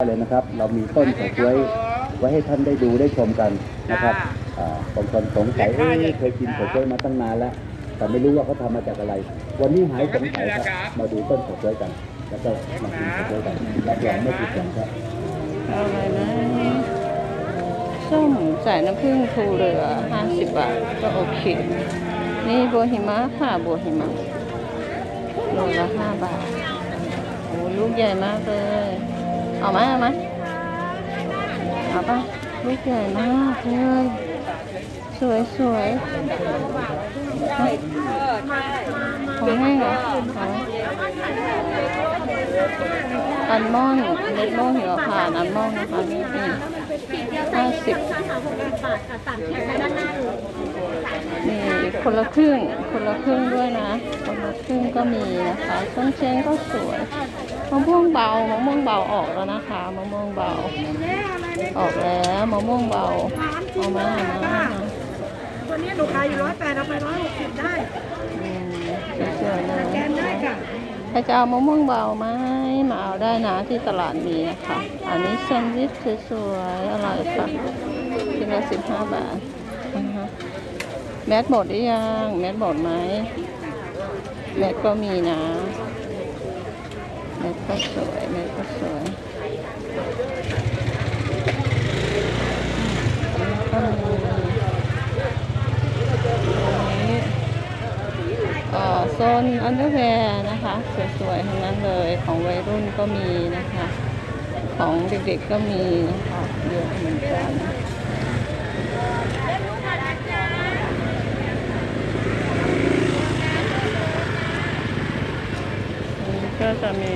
เลยนะครับ เรามีต้นเฉาก๊วยไว้ให้ท่านได้ดูได้ชมกันนะครับอ่าบางคนสงสัยเอ๊ะเคยกินเฉาก๊วยมาตั้งนานแล้ว แต่ไม่รู้ว่าเขาทำมาจากอะไร วันนี้หายสงสัยครับ มาดูต้นเฉาก๊วยกัน แล้วก็มากินเฉาก๊วยกันรับรองไม่ผิดหวังครับเอาอะไรนะส้มใส่น้ำผึ้งภูเรือ 50 บาท ก็โอเค นี่บัวหิมะค่ะบัวหิมะโลละ5บาท โอ้ลูกใหญ่มากเลย เอาไหมเอาไหมเอาปะลูกใหญ่มากเลยสวยสวยของให้เหรอเอาไหมอัลมอนด์เม็ดโม่หิวผ่านอัลมอนด์นะคะนี่ห้าสิบนี่คนละครึ่งคนละครึ่งด้วยนะ คนละครึ่งก็มีนะคะส้มเช้งก็สวย มะม่วงเบามะม่วงเบาออกแล้วนะคะมะม่วงเบา ออกแล้วมะม่วงเบาเอามามาเอามาวันนี้หนูขายอยู่ร้อยแปดเอาไปร้อยหกสิบได้อืมสวยๆเลยแกนได้ค่ะใครจะเอามะม่วงเบาไหมมาเอาได้นะที่ตลาดมีนะคะ อันนี้แซนด์วิชสวยๆอร่อยค่ะกินละสิบห้าบาทนะคะแมสหมดหรือยังแมสหมดไหมแมสก็มีนะ สก็สวยแมสก็สวยอันนี้โซนอันเดอร์แวร์นะคะ สวยๆทั้งนั้นเลยของวัยรุ่นก็มีนะคะ ของเด็กๆก็มีนะคะเยอะเหมือนกันก็จะมี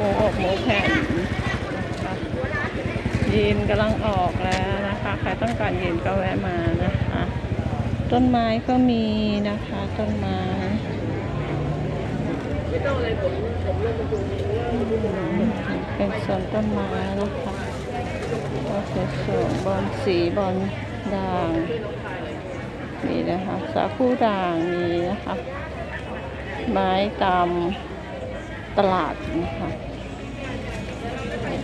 หมูอบหมูแผ่นยีนกำลังออกแล้วนะคะ ใครต้องการยีนก็แวะมานะคะ ต้นไม้ก็มีนะคะต้นไม้เป็นโซนต้นไม้นะคะก็เป็นโซนบอลสีบอลด่างมีนะคะ สาคูด่างมีนะคะ ไม้ตามตลาดนะคะ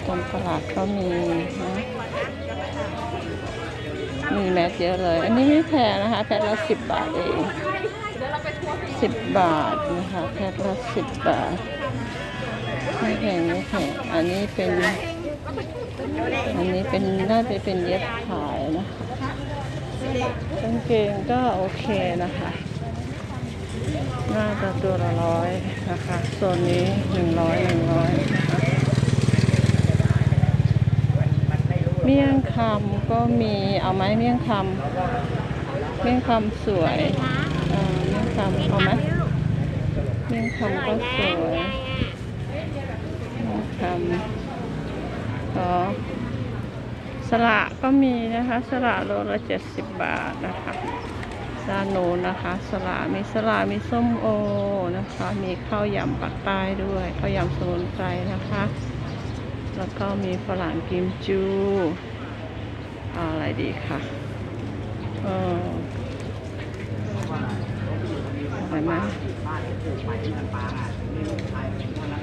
ตามตลาดก็มีนะมีแมสเยอะเลย อันนี้ไม่แพงนะคะ แพ็คละสิบบาทเองสิบบาทนะคะ แพ็คละสิบบาท ไม่แพงไม่แพง อันนี้เป็น อันนี้เป็นน่าจะเป็นเย็บขายนะคะกางเกงก็โอเคนะคะ น่าจะตัวละร้อยนะคะ โซนนี้หนึ่งร้อยหนึ่งร้อยนะคะ เมี่ยงคำก็มีเอาไหมเมี่ยงคำเมี่ยงคำสวยเออเมี่ยงคำเอาไหมเมี่ยงคำก็สวยเมี่ยงคำอ๋อสละก็มีนะคะสละโลละเจ็ดสิบบาทนะคะด้านโน้นนะคะสละมีสละมีส้มโอนะคะ มีข้าวยำปักใต้ด้วยข้าวยำสมุนไพรนะคะ แล้วก็มีฝรั่งกิมจูอะไรดีคะเอออะไรม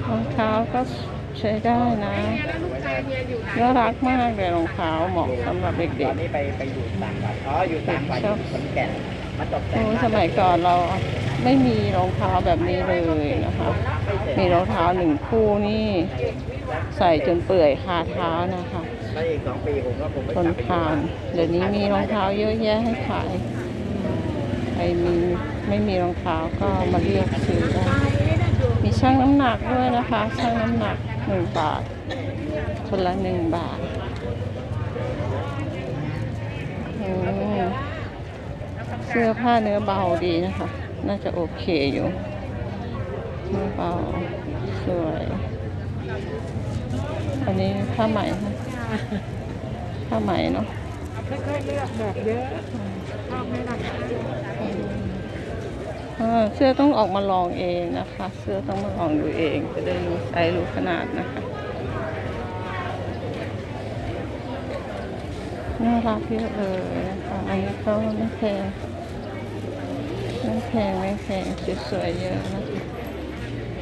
รองเท้าก็ใช้ได้นะน่ารักมากเลยรองเท้าเหมาะสำหรับเด็กอนนี้ไปไปอยู่ต่างจังหวัดอ๋ออยู่ต่างจังหวัดอยู่ขอนแก่นมาตกแต่งโอ้บ้านสมัยก่อนเราไม่มีรองเท้าแบบนี้เลยนะคะ มีรองเท้าหนึ่งคู่นี่ ใส่จนเปื่อยคาเท้านะคะแล้วอีกสองปีผมก็คงไม่ทนกลับไปอยู่ทานเดี๋ยวนี้มีรองเท้าเยอะแยะให้ขายใครมีไม่มีรองเท้าก็มาเลือกซื้อได้มีช่างน้ำหนักด้วยนะคะช่างน้ำหนักหนึ่งบาทคนละหนึ่งบาทอืมเสื้อผ้าเนื้อเบาดีนะคะ น่าจะโอเคอยู่เนื้อเบาสวย อันนี้ผ้าไหมค่ะผ้าไหมเนาะค่อยๆเลือกแบบเยอะชอบไหมล่ะอ่าเสื้อต้องออกมาลองเองนะคะ เสื้อต้องมาลองดูเองจะได้รู้ไซส์รู้ขนาดนะคะน่ารักเยอะเลยนะคะอันนี้ก็ไม่แพงไม่แพงไม่แพงสวยๆเยอะนะคะ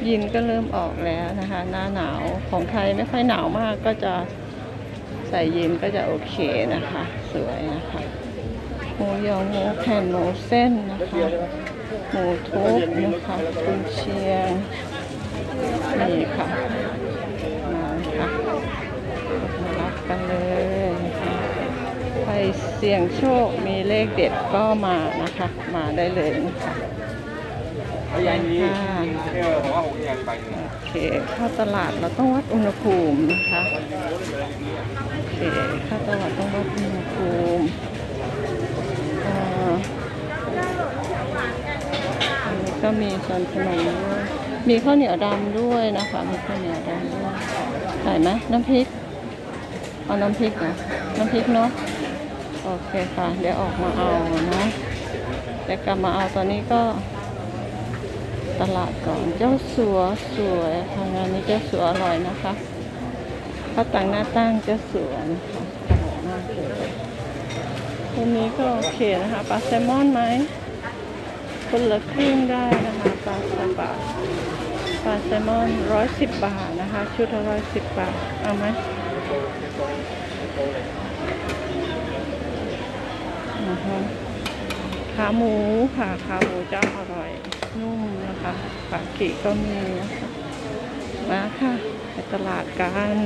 ยินก็เริ่มออกแล้วนะคะ หน้าหนาวของไทยไม่ค่อยหนาวมากก็จะใส่ยีนก็จะโอเคนะคะ สวยนะคะหมูยอหมูแผ่นหมูเส้นนะคะหมูทุบนะคะกุนเชียงนี่ค่ะมาค่ะมารับกันเลยนะคะไปเสี่ยงโชคมีเลขเด็ดก็มานะคะ มาได้เลยนะคะ ค่ะโอเคเข้าตลาดเราต้องวัดอุณหภูมินะคะโอเคเข้าตลาดต้องวัดอุณหภูมิอ่าอันนี้ก็มีส่วนขนมด้วยมีข้าวเหนียวดำด้วยนะคะมีข้าวเหนียวดำด้วยใส่ไหมน้ำพริกเอาน้ำพริกเหรอน้ำพริกเนาะโอเคค่ะ เดี๋ยวออกมาเอาเนาะเดี๋ยวกลับมาเอาตอนนี้ก็ ตลาดก่อน เจ้าสัวสวยค่ะงานนี้เจ้าสัวอร่อยนะคะข้าวตังหน้าตั้งเจ้าสัวนะคะอร่อยมากเลยวันนี้ก็โอเคนะคะปลาแซลมอนไหมคนละครึ่งได้นะคะปลาสบาทปลาแซลมอนร้อยสิบบาทนะคะ ชุดละร้อยสิบบาท เอาไหมนะคะขาหมูค่ะขาหมูเจ้าอร่อย นุ่มนะคะปากิก็มีนะคะมาค่ะไปตลาดกัน